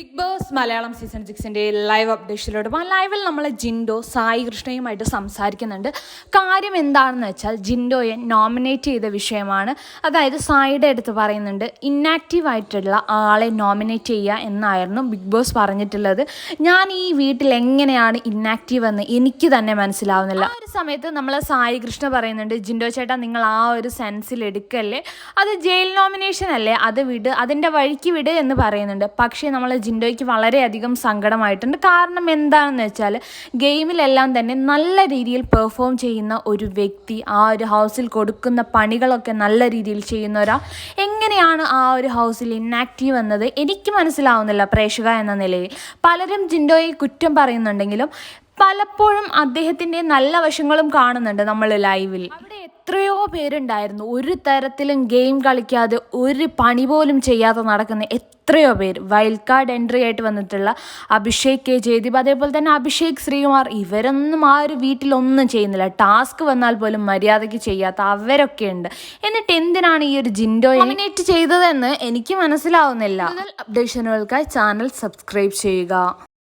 Big Boss Malayalam season സിക്സിന്റെ live അപ്ഡേഷനിലോട്ട് ആ ലൈവിൽ നമ്മൾ ജിൻഡോ സായി കൃഷ്ണയുമായിട്ട് സംസാരിക്കുന്നുണ്ട്. കാര്യം എന്താണെന്ന് വെച്ചാൽ ജിൻഡോയെ നോമിനേറ്റ് ചെയ്ത വിഷയമാണ്. അതായത് സായിയുടെ അടുത്ത് പറയുന്നുണ്ട് ഇന്നാക്റ്റീവ് ആയിട്ടുള്ള ആളെ നോമിനേറ്റ് ചെയ്യുക എന്നായിരുന്നു ബിഗ് ബോസ് പറഞ്ഞിട്ടുള്ളത്. ഞാൻ ഈ വീട്ടിൽ എങ്ങനെയാണ് ഇന്നാക്റ്റീവ് എന്ന് എനിക്ക് തന്നെ മനസ്സിലാവുന്നില്ല. ആ ഒരു സമയത്ത് നമ്മൾ സായി കൃഷ്ണ പറയുന്നുണ്ട് ജിൻഡോ ചേട്ടാ നിങ്ങൾ ആ ഒരു സെൻസിൽ എടുക്കല്ലേ? അത് ജയിൽ നോമിനേഷൻ അല്ലേ? അത് വിട് അതിന്റെ വഴിക്ക് വിട് എന്ന് പറയുന്നുണ്ട്. പക്ഷേ നമ്മൾ ജിൻഡോയ്ക്ക് വളരെയധികം സങ്കടമായിട്ടുണ്ട്. കാരണം എന്താണെന്ന് വെച്ചാൽ ഗെയിമിലെല്ലാം തന്നെ നല്ല രീതിയിൽ പെർഫോം ചെയ്യുന്ന ഒരു വ്യക്തി ആ ഒരു ഹൗസിൽ കൊടുക്കുന്ന പണികളൊക്കെ നല്ല രീതിയിൽ ചെയ്യുന്ന ഒരാൾ എങ്ങനെയാണ് ആ ഒരു ഹൗസിൽ ഇന്നാക്റ്റീവ് എന്നത് എനിക്ക് മനസ്സിലാവുന്നില്ല പ്രേക്ഷക എന്ന നിലയിൽ. പലരും ജിൻഡോയെ കുറ്റം പറയുന്നുണ്ടെങ്കിലും പലപ്പോഴും അദ്ദേഹത്തിന്റെ നല്ല വശങ്ങളും കാണുന്നുണ്ട് നമ്മൾ ലൈവിൽ. എത്രയോ പേരുണ്ടായിരുന്നു. ഒരു തരത്തിലും ഗെയിം കളിക്കാതെ ഒരു പണി പോലും ചെയ്യാതെ നടക്കുന്ന എത്രയോ പേര്. വൈൽഡ് കാർഡ് എൻട്രി ആയിട്ട് വന്നിട്ടുള്ള അഭിഷേക് കെ. ജയദീപ് അതേപോലെ തന്നെ അഭിഷേക് ശ്രീകുമാർ. ഇവരൊന്നും ആ ഒരു വീട്ടിലൊന്നും ചെയ്യുന്നില്ല. ടാസ്ക് വന്നാൽ പോലും മര്യാദയ്ക്ക് ചെയ്യാത്ത അവരൊക്കെ ഉണ്ട്. എന്നിട്ട് എന്തിനാണ് ഈ ഒരു ജിൻഡോ നോമിനേറ്റ് ചെയ്തതെന്ന് എനിക്ക് മനസ്സിലാവുന്നില്ല. കൂടുതൽ അപ്ഡേഷനുകൾക്കായി ചാനൽ സബ്സ്ക്രൈബ് ചെയ്യുക.